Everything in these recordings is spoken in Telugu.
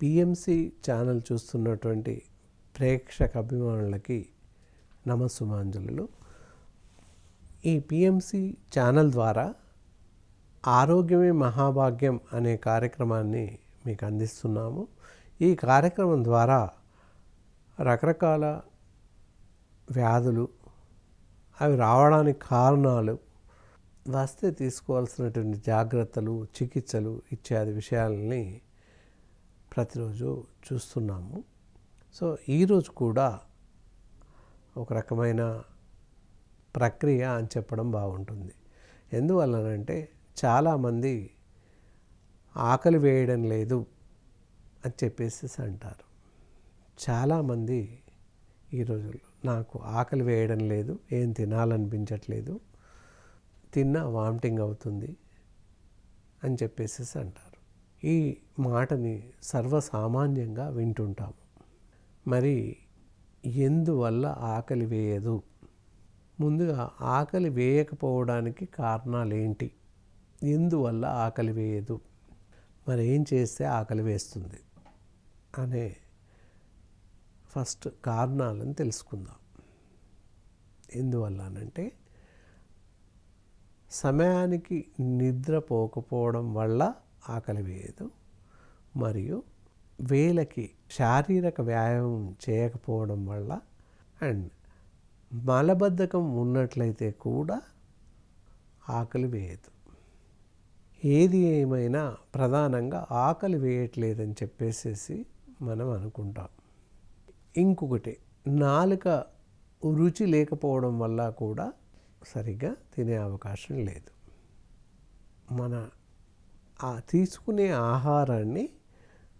పిఎంసి ఛానల్ చూస్తున్నటువంటి ప్రేక్షక అభిమానులకి నమస్సుమాంజలు ఈ పిఎంసి ఛానల్ ద్వారా ఆరోగ్యమే మహాభాగ్యం అనే కార్యక్రమాన్ని మీకు అందిస్తున్నాము. ఈ కార్యక్రమం ద్వారా రకరకాల వ్యాధులు అవి రావడానికి కారణాలు వస్తే తీసుకోవాల్సినటువంటి జాగ్రత్తలు చికిత్సలు ఇత్యాది విషయాలని ప్రతిరోజు చూస్తున్నాము. సో ఈరోజు కూడా ఒక రకమైన ప్రక్రియ అని చెప్పడం బాగుంటుంది. ఎందువల్లనంటే చాలామంది ఆకలి వేయడం లేదు అని చెప్పేసి అంటారు. చాలామంది ఈ రోజుల్లో నాకు ఆకలి వేయడం లేదు ఏం తినాలనిపించట్లేదు తిన్నా వామిటింగ్ అవుతుంది అని చెప్పేసి అంటారు. ఈ మాటని సర్వసామాన్యంగా వింటుంటాము. మరి ఎందువల్ల ఆకలి వేయదు? ముందుగా ఆకలి వేయకపోవడానికి కారణాలు ఏంటి ఎందువల్ల ఆకలి వేయదు? మరి ఏం చేస్తే ఆకలి వేస్తుంది? అనే ఫస్ట్ కారణాలను తెలుసుకుందాం. ఎందువల్లనంటే సమయానికి నిద్రపోకపోవడం వల్ల ఆకలి వేయదు మరియు వేలకి శారీరక వ్యాయామం చేయకపోవడం వల్ల అండ్ మలబద్ధకం ఉన్నట్లయితే కూడా ఆకలి వేయదు ఏది ఏమైనా ప్రధానంగా ఆకలి వేయట్లేదని చెప్పేసేసి మనం అనుకుంటాం. ఇంకొకటి నాలుక రుచి లేకపోవడం వల్ల కూడా సరిగ్గా తినే అవకాశం లేదు. మన ఆ తీసుకునే ఆహారాన్ని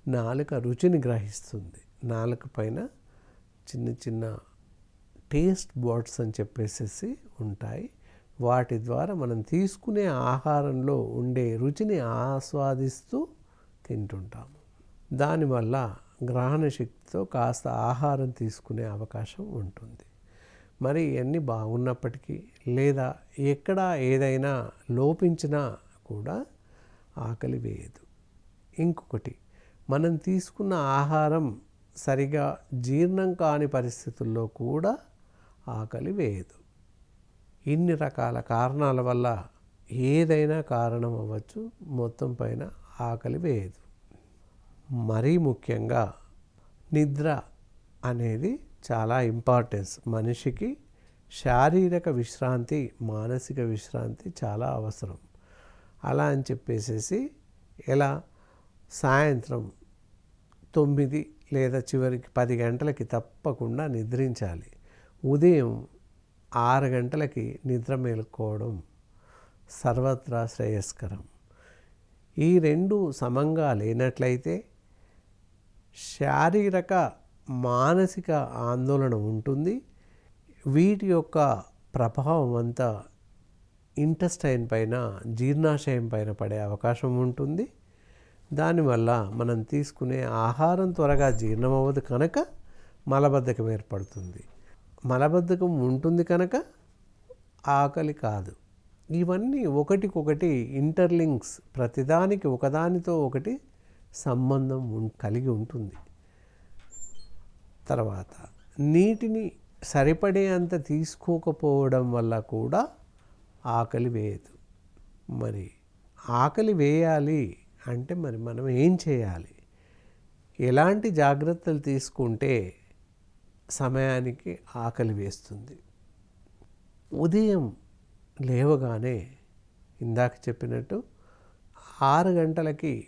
నాలుక రుచిని గ్రహిస్తుంది. నాలుక పైన చిన్న చిన్న టేస్ట్ బాట్స్ అని చెప్పేసేసి ఉంటాయి. వాటి ద్వారా మనం తీసుకునే ఆహారంలో ఉండే రుచిని ఆస్వాదిస్తూ తింటుంటాము. దానివల్ల గ్రహణ శక్తితో కాస్త ఆహారం తీసుకునే అవకాశం ఉంటుంది. మరి ఇవన్నీ బాగున్నప్పటికీ లేదా ఎక్కడ ఏదైనా లోపించినా కూడా ఆకలి వేయదు. ఇంకొకటి మనం తీసుకున్న ఆహారం సరిగా జీర్ణం కాని పరిస్థితుల్లో కూడా ఆకలి వేయదు. ఇన్ని రకాల కారణాల వల్ల ఏదైనా కారణం అవ్వచ్చు మొత్తం పైన ఆకలి వేయదు. మరీ ముఖ్యంగా నిద్ర అనేది చాలా ఇంపార్టెన్స్. మనిషికి శారీరక విశ్రాంతి మానసిక విశ్రాంతి చాలా అవసరం. అలా అని చెప్పేసేసి ఎలా సాయంత్రం తొమ్మిది లేదా చివరికి పది గంటలకి తప్పకుండా నిద్రించాలి. ఉదయం ఆరు గంటలకి నిద్ర మేలుకోవడం సర్వత్రా శ్రేయస్కరం. ఈ రెండు సమంగా లేనట్లయితే శారీరక మానసిక ఆందోళన ఉంటుంది. వీటి యొక్క ప్రభావం అంతా ఇంటెస్టైన్ పైన జీర్ణాశయం పైన పడే అవకాశం ఉంటుంది. దానివల్ల మనం తీసుకునే ఆహారం త్వరగా జీర్ణమవ్వదు కనుక మలబద్ధకం ఏర్పడుతుంది. మలబద్ధకం ఉంటుంది కనుక ఆకలి కాదు. ఇవన్నీ ఒకటికొకటి ఇంటర్లింక్స్ ప్రతిదానికి ఒకదానితో ఒకటి సంబంధం కలిగి ఉంటుంది. తర్వాత నీటిని సరిపడే అంత తీసుకోకపోవడం వల్ల కూడా ఆకలి వేయదు. మరి ఆకలి వేయాలి అంటే మరి మనం ఏం చేయాలి? ఎలాంటి జాగ్రత్తలు తీసుకుంటే సమయానికి ఆకలి వేస్తుంది? ఉదయం లేవగానే ఇందాక చెప్పినట్టు ఆరు గంటలకి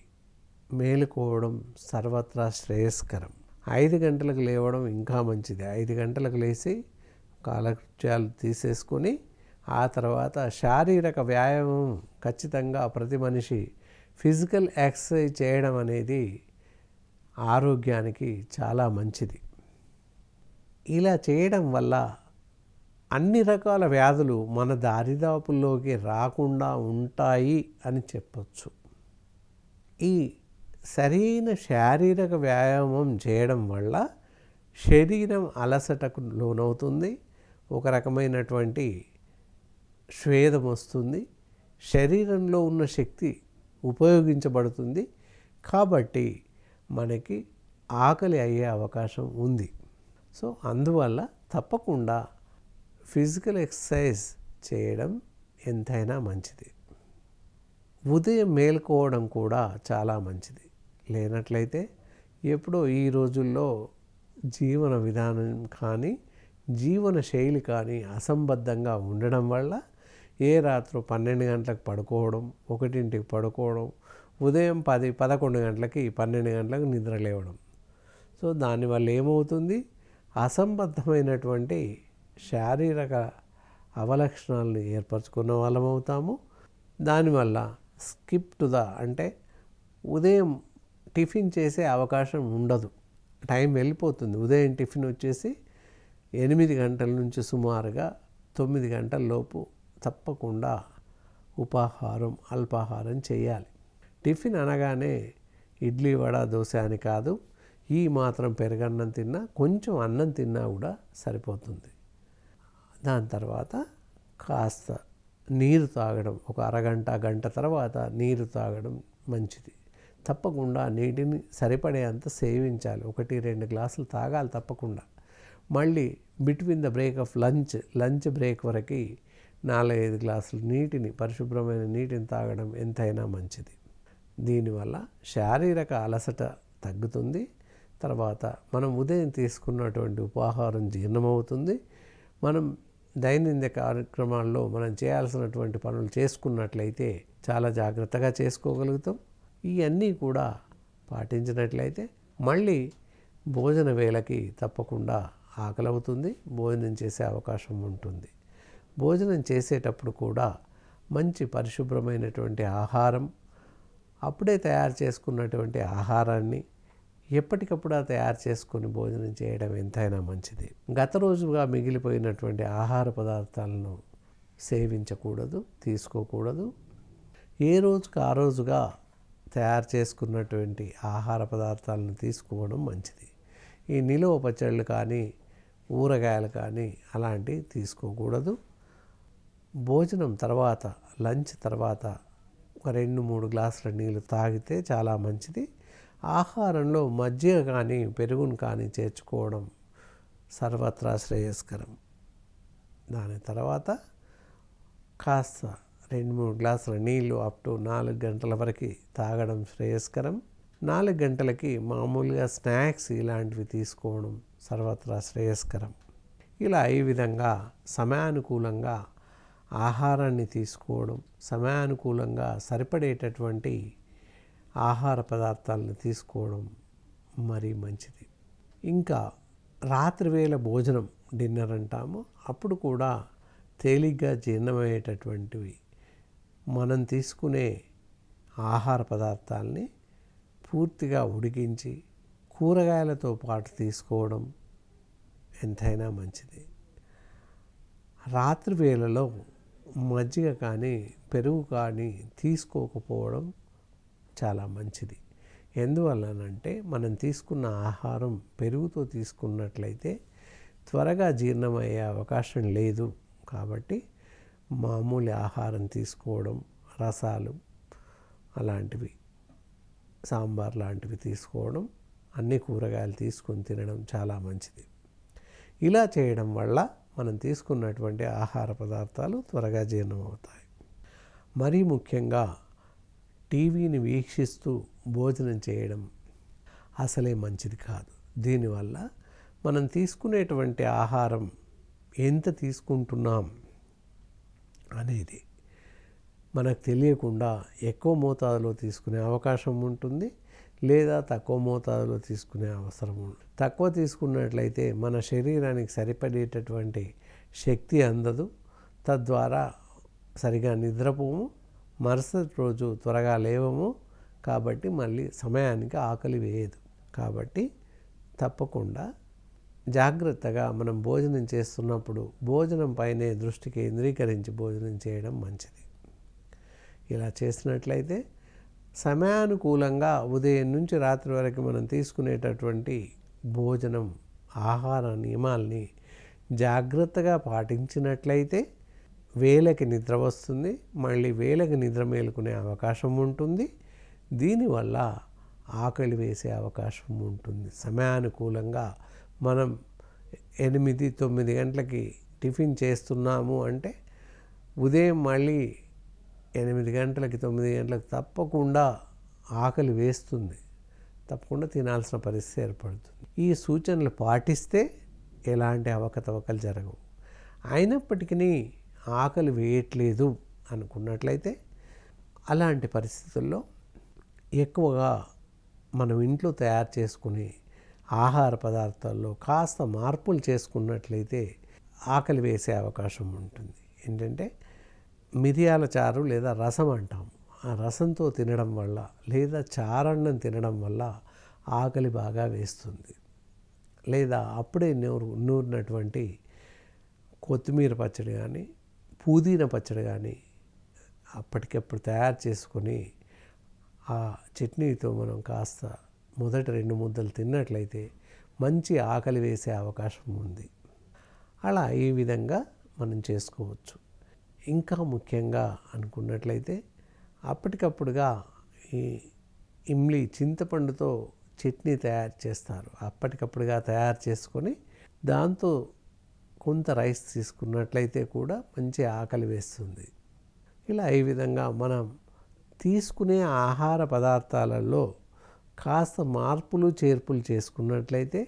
మేలుకోవడం సర్వత్రా శ్రేయస్కరం. ఐదు గంటలకు లేవడం ఇంకా మంచిది. ఐదు గంటలకు లేచి కాలకృత్యాలు తీసేసుకొని ఆ తర్వాత శారీరక వ్యాయామం ఖచ్చితంగా ప్రతి మనిషి ఫిజికల్ ఎక్సర్సైజ్ చేయడం అనేది ఆరోగ్యానికి చాలా మంచిది. ఇలా చేయడం వల్ల అన్ని రకాల వ్యాధులు మన దారిదాపుల్లోకి రాకుండా ఉంటాయి అని చెప్పచ్చు. ఈ సరైన శారీరక వ్యాయామం చేయడం వల్ల శరీరం అలసటకు లోనవుతుంది. ఒక రకమైనటువంటి స్వేదం వస్తుంది. శరీరంలో ఉన్న శక్తి ఉపయోగించబడుతుంది. కాబట్టి మనకి ఆకలి అయ్యే అవకాశం ఉంది. సో అందువల్ల తప్పకుండా ఫిజికల్ ఎక్సర్సైజ్ చేయడం ఎంతైనా మంచిది. ఉదయం మేల్కోవడం కూడా చాలా మంచిది. లేనట్లయితే ఎప్పుడో ఈ రోజుల్లో జీవన విధానం కానీ జీవన శైలి కానీ అసంబద్ధంగా ఉండడం వల్ల ఏ రాత్రి పన్నెండు గంటలకు పడుకోవడం ఒకటింటికి పడుకోవడం ఉదయం పది పదకొండు గంటలకి పన్నెండు గంటలకు నిద్ర లేవడం. సో దానివల్ల ఏమవుతుంది? అసంబద్ధమైనటువంటి శారీరక అవలక్షణాలను ఏర్పరచుకున్న వాళ్ళం అవుతాము. దానివల్ల స్కిప్ టు ద అంటే ఉదయం టిఫిన్ చేసే అవకాశం ఉండదు. టైం వెళ్ళిపోతుంది. ఉదయం టిఫిన్ వచ్చేసి ఎనిమిది గంటల నుంచి సుమారుగా తొమ్మిది గంటల లోపు తప్పకుండా ఉపాహారం అల్పాహారం చేయాలి. టిఫిన్ అనగానే ఇడ్లీ వడ దోశ అని కాదు ఈ మాత్రం పెరగన్నం తిన్నా కొంచెం అన్నం తిన్నా కూడా సరిపోతుంది. దాని తర్వాత కాస్త నీరు తాగడం ఒక అరగంట గంట తర్వాత నీరు తాగడం మంచిది. తప్పకుండా నీటిని సరిపడేంత సేవించాలి. ఒకటి రెండు గ్లాసులు తాగాలి తప్పకుండా. మళ్ళీ between the break of lunch lunch break వరకు నాలుగైదు గ్లాసులు నీటిని పరిశుభ్రమైన నీటిని తాగడం ఎంతైనా మంచిది. దీనివల్ల శారీరక అలసట తగ్గుతుంది. తర్వాత మనం ఉదయం తీసుకున్నటువంటి ఉపాహారం జీర్ణమవుతుంది. మనం దైనందిన కార్యక్రమాల్లో మనం చేయాల్సినటువంటి పనులు చేసుకున్నట్లయితే చాలా జాగ్రత్తగా చేసుకోగలుగుతాం. ఇవన్నీ కూడా పాటించినట్లయితే మళ్ళీ భోజన వేళకి తప్పకుండా ఆకలి అవుతుంది భోజనం చేసే అవకాశం ఉంటుంది. భోజనం చేసేటప్పుడు కూడా మంచి పరిశుభ్రమైనటువంటి ఆహారం అప్పుడే తయారు చేసుకున్నటువంటి ఆహారాన్ని ఎప్పటికప్పుడు తయారు చేసుకొని భోజనం చేయడం ఎంతైనా మంచిది. గత రోజుగా మిగిలిపోయినటువంటి ఆహార పదార్థాలను సేవించకూడదు తీసుకోకూడదు. ఏ రోజుకు ఆ రోజుగా తయారు చేసుకున్నటువంటి ఆహార పదార్థాలను తీసుకోవడం మంచిది. ఈ నిలువ పచ్చళ్ళు కానీ ఊరగాయలు కానీ అలాంటివి తీసుకోకూడదు. భోజనం తర్వాత లంచ్ తర్వాత ఒక రెండు మూడు గ్లాసుల నీళ్ళు తాగితే చాలా మంచిది. ఆహారంలో మజ్జిగ కానీ పెరుగును కానీ చేర్చుకోవడం సర్వత్రా శ్రేయస్కరం. దాని తర్వాత కాస్త రెండు మూడు గ్లాసుల నీళ్ళు అప్ టు నాలుగు గంటల వరకు తాగడం శ్రేయస్కరం. నాలుగు గంటలకి మామూలుగా స్నాక్స్ ఇలాంటివి తీసుకోవడం సర్వత్రా శ్రేయస్కరం. ఇలా ఈ విధంగా సమయానుకూలంగా ఆహారాన్ని తీసుకోవడం సమయానుకూలంగా సరిపడేటటువంటి ఆహార పదార్థాలను తీసుకోవడం మరీ మంచిది. ఇంకా రాత్రివేళ భోజనం డిన్నర్ అంటాము. అప్పుడు కూడా తేలిగ్గా జీర్ణమయ్యేటటువంటివి. మనం తీసుకునే ఆహార పదార్థాలని పూర్తిగా ఉడికించి కూరగాయలతో పాటు తీసుకోవడం ఎంతైనా మంచిది. రాత్రి వేళలో మజ్జిగ కానీ పెరుగు కానీ తీసుకోకపోవడం చాలా మంచిది. ఎందువల్లనంటే మనం తీసుకున్న ఆహారం పెరుగుతో తీసుకున్నట్లయితే త్వరగా జీర్ణమయ్యే అవకాశం లేదు. కాబట్టి మామూలు ఆహారం తీసుకోవడం రసాలు అలాంటివి సాంబార్ లాంటివి తీసుకోవడం అన్ని కూరగాయలు తీసుకొని తినడం చాలా మంచిది. ఇలా చేయడం వల్ల మనం తీసుకున్నటువంటి ఆహార పదార్థాలు త్వరగా జీర్ణమవుతాయి. మరీ ముఖ్యంగా టీవీని వీక్షిస్తూ భోజనం చేయడం అసలే మంచిది కాదు. దీనివల్ల మనం తీసుకునేటువంటి ఆహారం ఎంత తీసుకుంటున్నాం అనేది మనకు తెలియకుండా ఎక్కువ మోతాదులో తీసుకునే అవకాశం ఉంటుంది. లేదా తక్కువ మోతాదులో తీసుకునే అవసరం ఉంది. తక్కువ తీసుకున్నట్లయితే మన శరీరానికి సరిపడేటటువంటి శక్తి అందదు. తద్వారా సరిగా నిద్రపోము. మరుసటి రోజు త్వరగా లేవము. కాబట్టి మళ్ళీ సమయానికి ఆకలి వేయదు. కాబట్టి తప్పకుండా జాగ్రత్తగా మనం భోజనం చేస్తున్నప్పుడు భోజనం పైనే దృష్టి కేంద్రీకరించి భోజనం చేయడం మంచిది. ఇలా చేసినట్లయితే సమయానుకూలంగా ఉదయం నుంచి రాత్రి వరకు మనం తీసుకునేటటువంటి భోజనం ఆహార నియమాల్ని జాగ్రత్తగా పాటించినట్లయితే వేలకి నిద్ర వస్తుంది. మళ్ళీ వేలకి నిద్ర మేలుకునే అవకాశం ఉంటుంది. దీనివల్ల ఆకలి వేసే అవకాశం ఉంటుంది. సమయానుకూలంగా మనం ఎనిమిది తొమ్మిది గంటలకి టిఫిన్ చేస్తున్నాము అంటే ఉదయం మళ్ళీ ఎనిమిది గంటలకి తొమ్మిది గంటలకు తప్పకుండా ఆకలి వేస్తుంది. తప్పకుండా తినాల్సిన పరిస్థితి ఏర్పడుతుంది. ఈ సూచనలు పాటిస్తే ఎలాంటి అవకతవకలు జరగవు. అయినప్పటికీ ఆకలి వేయట్లేదు అనుకున్నట్లయితే అలాంటి పరిస్థితుల్లో ఎక్కువగా మనం ఇంట్లో తయారు చేసుకుని ఆహార పదార్థాల్లో కాస్త మార్పులు చేసుకున్నట్లయితే ఆకలి వేసే అవకాశం ఉంటుంది. ఏంటంటే మిరియాల చారు లేదా రసం అంటాం. ఆ రసంతో తినడం వల్ల లేదా చారన్నం తినడం వల్ల ఆకలి బాగా వేస్తుంది. లేదా అప్పుడే నూరు నూరినటువంటి కొత్తిమీర పచ్చడి కానీ పుదీనా పచ్చడి కానీ అప్పటికప్పుడు తయారు చేసుకొని ఆ చట్నీతో మనం కాస్త మొదటి రెండు ముద్దలు తిన్నట్లయితే మంచి ఆకలి వేసే అవకాశం ఉంది. అలా ఈ విధంగా మనం చేసుకోవచ్చు. ఇంకా ముఖ్యంగా అనుకున్నట్లయితే అప్పటికప్పుడుగా ఈ ఇమ్లీ చింతపండుతో చట్నీ తయారు చేస్తారు. అప్పటికప్పుడుగా తయారు చేసుకొని దాంతో కొంత రైస్ తీసుకున్నట్లయితే కూడా మంచి ఆకలి వేస్తుంది. ఇలా ఈ విధంగా మనం తీసుకునే ఆహార పదార్థాలలో కాస్త మార్పులు చేర్పులు చేసుకున్నట్లయితే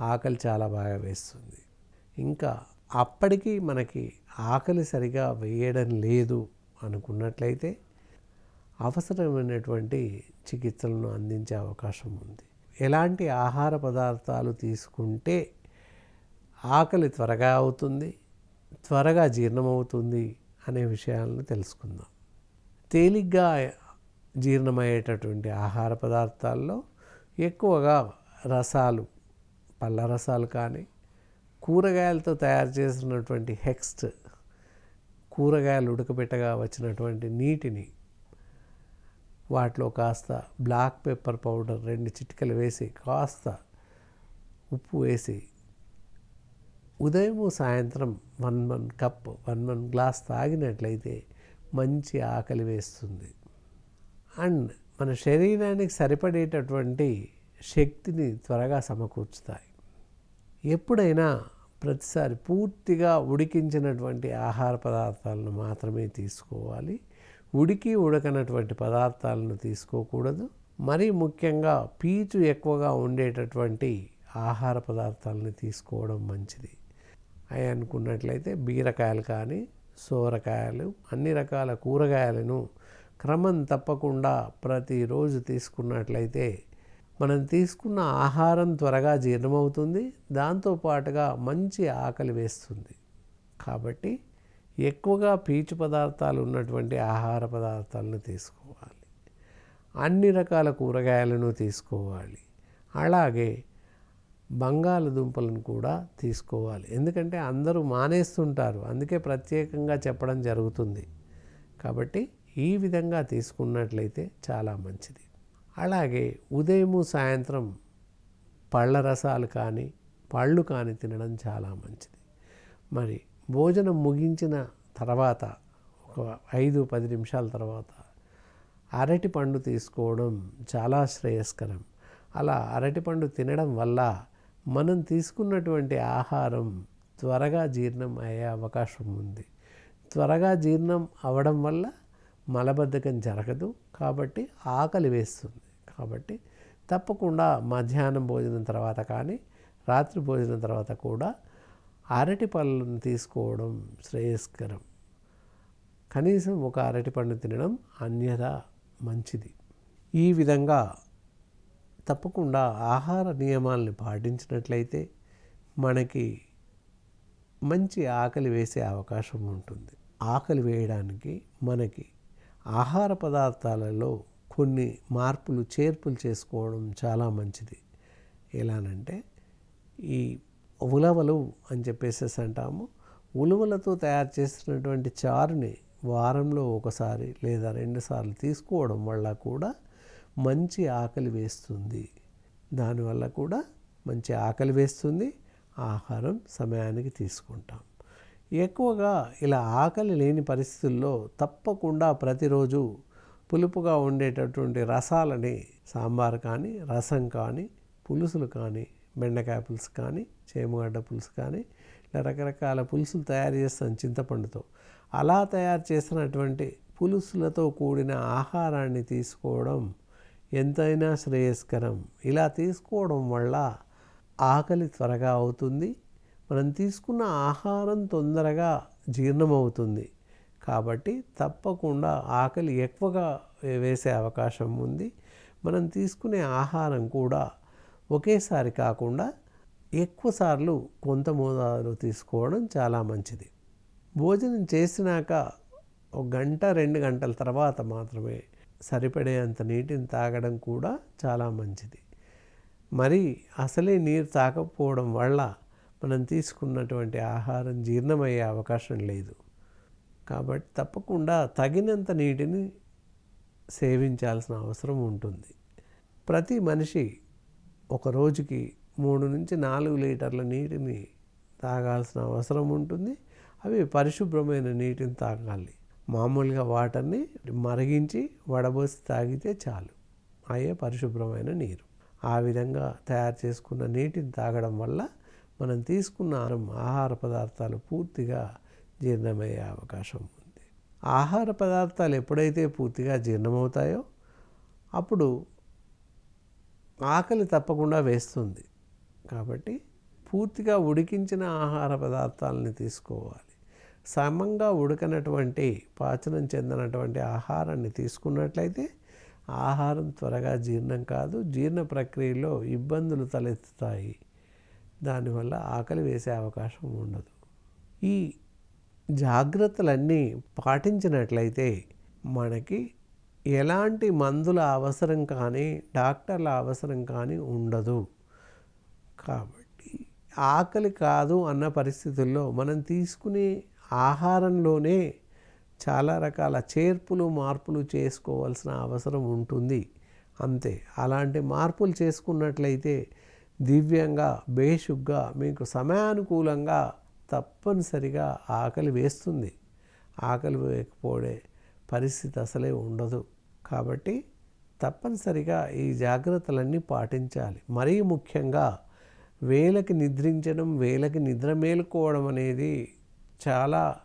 ఆకలి చాలా బాగా వేస్తుంది. ఇంకా అప్పటికి మనకి ఆకలి సరిగా వేయడం లేదు అనుకున్నట్లయితే అవసరమైనటువంటి చికిత్సలను అందించే అవకాశం ఉంది. ఎలాంటి ఆహార పదార్థాలు తీసుకుంటే ఆకలి త్వరగా అవుతుంది త్వరగా జీర్ణమవుతుంది అనే విషయాలను తెలుసుకుందాం. తేలిగ్గా జీర్ణమయ్యేటటువంటి ఆహార పదార్థాల్లో ఎక్కువగా రసాలు పళ్ళ రసాలు కానీ కూరగాయలతో తయారు చేసినటువంటి హెక్స్ట్ కూరగాయలు ఉడకబెట్టగా వచ్చినటువంటి నీటిని వాటిలో కాస్త బ్లాక్ పెప్పర్ పౌడర్ రెండు చిటికలు వేసి కాస్త ఉప్పు వేసి ఉదయము సాయంత్రం one one cup one one glass తాగినట్లయితే మంచి ఆకలి వేస్తుంది. అండ్ మన శరీరానికి సరిపడేటటువంటి శక్తిని త్వరగా సమకూర్చుతాయి. ఎప్పుడైనా ప్రతిసారి పూర్తిగా ఉడికించినటువంటి ఆహార పదార్థాలను మాత్రమే తీసుకోవాలి. ఉడికి ఉడకనటువంటి పదార్థాలను తీసుకోకూడదు. మరీ ముఖ్యంగా పీచు ఎక్కువగా ఉండేటటువంటి ఆహార పదార్థాలను తీసుకోవడం మంచిది. అవి అనుకున్నట్లయితే బీరకాయలు కానీ సోరకాయలు అన్ని రకాల కూరగాయలను క్రమం తప్పకుండా ప్రతిరోజు తీసుకున్నట్లయితే మనం తీసుకున్న ఆహారం త్వరగా జీర్ణమవుతుంది దాంతోపాటుగా మంచి ఆకలి వేస్తుంది. కాబట్టి ఎక్కువగా పీచు పదార్థాలు ఉన్నటువంటి ఆహార పదార్థాలను తీసుకోవాలి. అన్ని రకాల కూరగాయలను తీసుకోవాలి. అలాగే బంగాళదుంపలను కూడా తీసుకోవాలి. ఎందుకంటే అందరూ మానేస్తుంటారు. అందుకే ప్రత్యేకంగా చెప్పడం జరుగుతుంది. కాబట్టి ఈ విధంగా తీసుకున్నట్లయితే చాలా మంచిది. అలాగే ఉదయము సాయంత్రం పళ్ళ రసాలు కానీ పళ్ళు కానీ తినడం చాలా మంచిది. మరి భోజనం ముగించిన తర్వాత ఒక ఐదు పది నిమిషాల తర్వాత అరటి పండు తీసుకోవడం చాలా శ్రేయస్కరం. అలా అరటిపండు తినడం వల్ల మనం తీసుకున్నటువంటి ఆహారం త్వరగా జీర్ణం అయ్యే అవకాశం ఉంది. త్వరగా జీర్ణం అవడం వల్ల మలబద్ధకం జరగదు కాబట్టి ఆకలి వేస్తుంది. కాబట్టి తప్పకుండా మధ్యాహ్నం భోజనం తర్వాత కానీ రాత్రి భోజనం తర్వాత కూడా అరటి పళ్ళను తీసుకోవడం శ్రేయస్కరం. కనీసం ఒక అరటి పండు తినడం అన్యత మంచిది. ఈ విధంగా తప్పకుండా ఆహార నియమాల్ని పాటించినట్లయితే మనకి మంచి ఆకలి వేసే అవకాశం ఉంటుంది. ఆకలి వేయడానికి మనకి ఆహార పదార్థాలలో కొన్ని మార్పులు చేర్పులు చేసుకోవడం చాలా మంచిది. ఎలానంటే ఈ ఉలవలు అని చెప్పేసేసి అంటాము. ఉలవలతో తయారు చేసినటువంటి చారుని వారంలో ఒకసారి లేదా రెండుసార్లు తీసుకోవడం వల్ల కూడా మంచి ఆకలి వేస్తుంది. దానివల్ల కూడా మంచి ఆకలి వేస్తుంది. ఆహారం సమయానికి తీసుకుంటాం. ఎక్కువగా ఇలా ఆకలి లేని పరిస్థితుల్లో తప్పకుండా ప్రతిరోజు పులుపుగా ఉండేటటువంటి రసాలని సాంబార్ కానీ రసం కానీ పులుసులు కానీ బెండకాయ పులుసు కానీ చేమగడ్డ పులుసు కానీ ఇలా రకరకాల పులుసులు తయారు చేస్తాను చింతపండుతో. అలా తయారు చేసినటువంటి పులుసులతో కూడిన ఆహారాన్ని తీసుకోవడం ఎంతైనా శ్రేయస్కరం. ఇలా తీసుకోవడం వల్ల ఆకలి త్వరగా అవుతుంది. మనం తీసుకున్న ఆహారం తొందరగా జీర్ణమవుతుంది. కాబట్టి తప్పకుండా ఆకలి ఎక్కువగా వేసే అవకాశం ఉంది. మనం తీసుకునే ఆహారం కూడా ఒకేసారి కాకుండా ఎక్కువసార్లు కొంత మోతాదులో తీసుకోవడం చాలా మంచిది. భోజనం చేసినాక ఒక గంట రెండు గంటల తర్వాత మాత్రమే సరిపడేంత నీటిని తాగడం కూడా చాలా మంచిది. మరి అసలే నీరు తాగకపోవడం వల్ల మనం తీసుకున్నటువంటి ఆహారం జీర్ణమయ్యే అవకాశం లేదు. కాబట్టి తప్పకుండా తగినంత నీటిని సేవించాల్సిన అవసరం ఉంటుంది. ప్రతి మనిషి ఒక రోజుకి మూడు నుంచి నాలుగు లీటర్ల నీటిని తాగాల్సిన అవసరం ఉంటుంది. అవి పరిశుభ్రమైన నీటిని తాగాలి. మామూలుగా వాటర్ని మరిగించి వడబోసి తాగితే చాలు. అయ్యే పరిశుభ్రమైన నీరు. ఆ విధంగా తయారు చేసుకున్న నీటిని తాగడం వల్ల మనం తీసుకున్న ఆహార పదార్థాలు పూర్తిగా జీర్ణమయ్యే అవకాశం ఉంది. ఆహార పదార్థాలు ఎప్పుడైతే పూర్తిగా జీర్ణమవుతాయో అప్పుడు ఆకలి తప్పకుండా వేస్తుంది. కాబట్టి పూర్తిగా ఉడికించిన ఆహార పదార్థాలని తీసుకోవాలి. సమంగా ఉడకనటువంటి పాచనం చెందినటువంటి ఆహారాన్ని తీసుకున్నట్లయితే ఆహారం త్వరగా జీర్ణం కాదు జీర్ణ ప్రక్రియలో ఇబ్బందులు తలెత్తుతాయి. దానివల్ల ఆకలి వేసే అవకాశం ఉండదు. ఈ జాగ్రత్తలన్నీ పాటించినట్లయితే మనకి ఎలాంటి మందుల అవసరం కానీ డాక్టర్ల అవసరం కానీ ఉండదు. కాబట్టి ఆకలి కాదు అన్న పరిస్థితుల్లో మనం తీసుకునే ఆహారంలోనే చాలా రకాల చేర్పులు మార్పులు చేసుకోవాల్సిన అవసరం ఉంటుంది. అంతే. అలాంటి మార్పులు చేసుకున్నట్లయితే దివ్యంగా బేషుగ్గా మీకు సమయానుకూలంగా తప్పనిసరిగా ఆకలి వేస్తుంది. ఆకలి వేయకపోడే పరిస్థితి అసలే ఉండదు. కాబట్టి తప్పనిసరిగా ఈ జాగ్రత్తలన్నీ పాటించాలి. మరీ ముఖ్యంగా వేలకి నిద్రించడం వేలకి నిద్ర మేలుకోవడం అనేది చాలా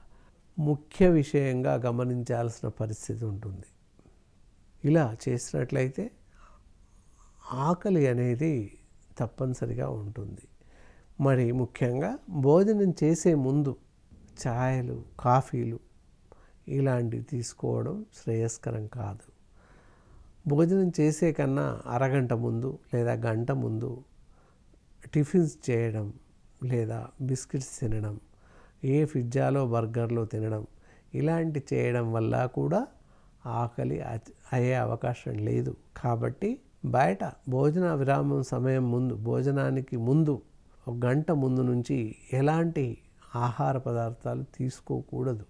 ముఖ్య విషయంగా గమనించాల్సిన పరిస్థితి ఉంటుంది. ఇలా చేసినట్లయితే ఆకలి అనేది తప్పనిసరిగా ఉంటుంది. మరి ముఖ్యంగా భోజనం చేసే ముందు ఛాయలు కాఫీలు ఇలాంటివి తీసుకోవడం శ్రేయస్కరం కాదు. భోజనం చేసే కన్నా అరగంట ముందు లేదా గంట ముందు టిఫిన్స్ చేయడం లేదా బిస్కెట్స్ తినడం ఏ పిజ్జాలో బర్గర్లో తినడం ఇలాంటి చేయడం వల్ల కూడా ఆకలి అయ్యే అవకాశం లేదు. కాబట్టి బయట భోజన విరామం సమయం ముందు భోజనానికి ముందు ఒక గంట ముందు నుంచి ఎలాంటి ఆహార పదార్థాలు తీసుకోకూడదు.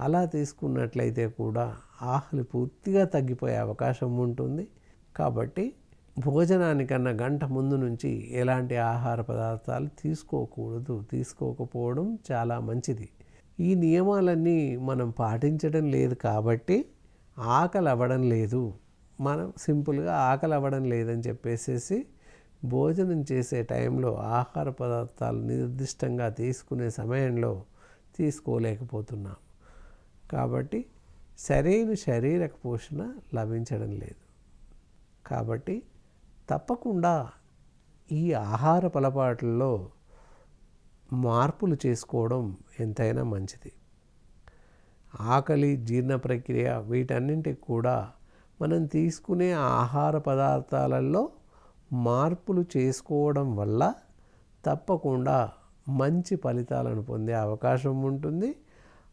అలా తీసుకున్నట్లయితే కూడా ఆకలి పూర్తిగా తగ్గిపోయే అవకాశం ఉంటుంది. కాబట్టి భోజనానికన్నా గంట ముందు నుంచి ఎలాంటి ఆహార పదార్థాలు తీసుకోకూడదు. తీసుకోకపోవడం చాలా మంచిది. ఈ నియమాలన్నీ మనం పాటించడం లేదు కాబట్టి ఆకలి అవ్వడం లేదు. మనం సింపుల్గా ఆకలి అవ్వడం లేదని చెప్పేసేసి భోజనం చేసే టైంలో ఆహార పదార్థాలు నిర్దిష్టంగా తీసుకునే సమయంలో తీసుకోలేకపోతున్నాం కాబట్టి సరైన శరీరక పోషణ లభించడం లేదు. కాబట్టి తప్పకుండా ఈ ఆహార పొలపాట్లలో మార్పులు చేసుకోవడం ఎంతైనా మంచిది. ఆకలి జీర్ణ ప్రక్రియ వీటన్నింటికి కూడా మనం తీసుకునే ఆహార పదార్థాలలో మార్పులు చేసుకోవడం వల్ల తప్పకుండా మంచి ఫలితాలను పొందే అవకాశం ఉంటుంది.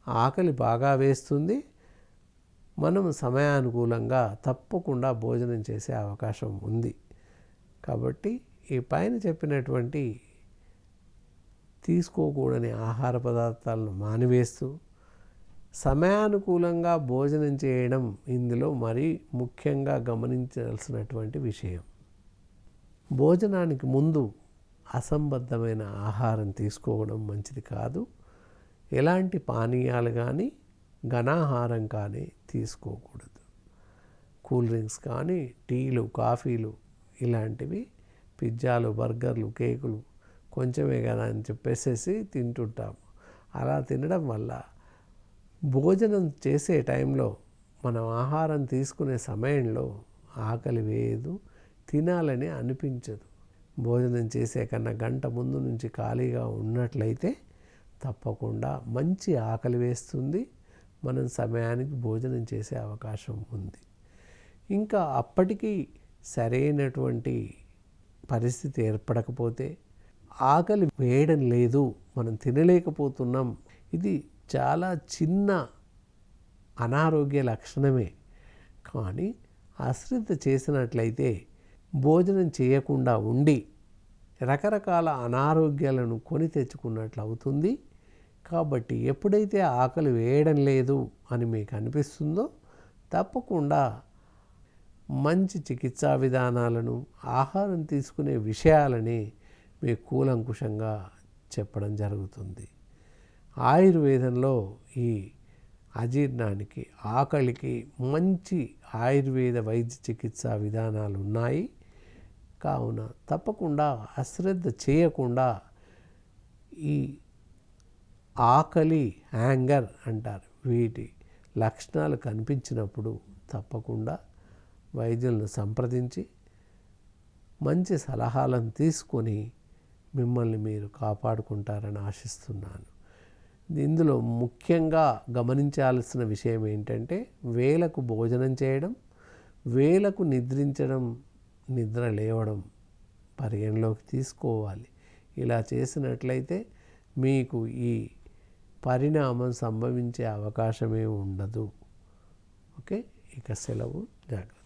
ఆకలి బాగా వేస్తుంది. మనం సమయానుకూలంగా తప్పకుండా భోజనం చేసే అవకాశం ఉంది. కాబట్టి ఈ పైన చెప్పినటువంటి తీసుకోకూడని ఆహార పదార్థాలను మానివేస్తూ సమయానుకూలంగా భోజనం చేయడం ఇందులో మరీ ముఖ్యంగా గమనించాల్సినటువంటి విషయం. భోజనానికి ముందు అసంబద్ధమైన ఆహారం తీసుకోవడం మంచిది కాదు. ఎలాంటి పానీయాలు కానీ ఘనాహారం కానీ తీసుకోకూడదు. కూల్ డ్రింక్స్ కానీ టీలు కాఫీలు ఇలాంటివి పిజ్జాలు బర్గర్లు కేకులు కొంచెమే కదా అని చెప్పేసేసి తింటుంటాము. అలా తినడం వల్ల భోజనం చేసే టైంలో మనం ఆహారం తీసుకునే సమయంలో ఆకలి వేయదు తినాలని అనిపించదు. భోజనం చేసే కన్నా గంట ముందు నుంచి ఖాళీగా ఉన్నట్లయితే తప్పకుండా మంచి ఆకలి వేస్తుంది. మనం సమయానికి భోజనం చేసే అవకాశం ఉంది. ఇంకా అప్పటికీ సరైనటువంటి పరిస్థితి ఏర్పడకపోతే ఆకలి వేయడం లేదు మనం తినలేకపోతున్నాం. ఇది చాలా చిన్న అనారోగ్య లక్షణమే. కానీ అశ్రద్ధ చేసినట్లయితే భోజనం చేయకుండా ఉండి రకరకాల అనారోగ్యాలను కొని తెచ్చుకున్నట్లు అవుతుంది. కాబట్టి ఎప్పుడైతే ఆకలి వేయడం లేదు అని మీకు అనిపిస్తుందో తప్పకుండా మంచి చికిత్సా విధానాలను ఆహారం తీసుకునే విషయాలని మీకు కూలంకుషంగా చెప్పడం జరుగుతుంది. ఆయుర్వేదంలో ఈ అజీర్ణానికి ఆకలికి మంచి ఆయుర్వేద వైద్య చికిత్సా విధానాలు ఉన్నాయి. కావున తప్పకుండా అశ్రద్ధ చేయకుండా ఈ ఆకలి హ్యాంగర్ అంటారు. వీటి లక్షణాలు కనిపించినప్పుడు తప్పకుండా వైద్యులను సంప్రదించి మంచి సలహాలను తీసుకొని మిమ్మల్ని మీరు కాపాడుకుంటారని ఆశిస్తున్నాను. ఇందులో ముఖ్యంగా గమనించాల్సిన విషయం ఏంటంటే వేలకు భోజనం చేయడం వేలకు నిద్రించడం నిద్ర లేవడం పరిగణలోకి తీసుకోవాలి. ఇలా చేసినట్లయితే మీకు ఈ పరిణామం సంభవించే అవకాశమే ఉండదు. ఓకే? ఇక సెలవు జాగ్రత్త.